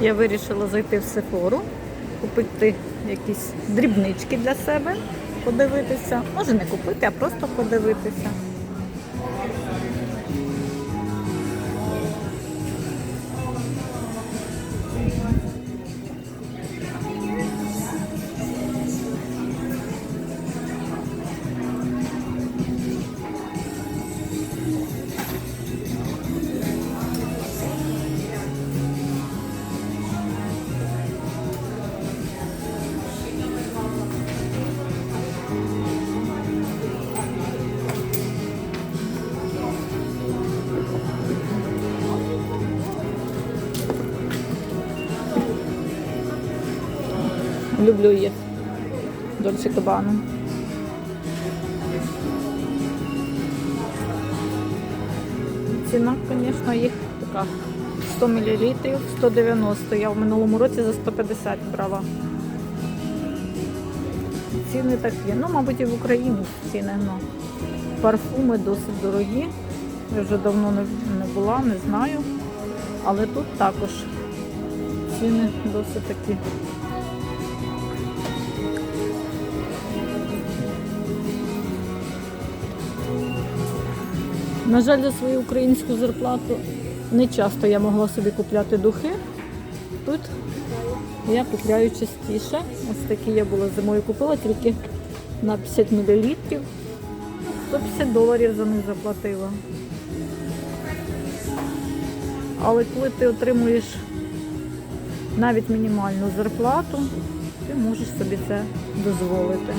Я вирішила зайти в Сефору, купити якісь дрібнички для себе, подивитися. Може не купити, а просто подивитися. Люблю їх. Дольче Кабану. Ціна, звісно, їх така 100 мл, 190. Я в минулому році за 150 брала. Ціни такі. Ну, мабуть, і в Україні ціни. Ну. Парфуми досить дорогі. Я вже давно не, була, не знаю. Але тут також ціни досить такі. На жаль, за свою українську зарплату не часто я могла собі купляти духи. Тут я купляю частіше. Ось такі я була зимою купила тільки на 50 мл. 150 доларів за них заплатила. Але коли ти отримуєш навіть мінімальну зарплату, ти можеш собі це дозволити.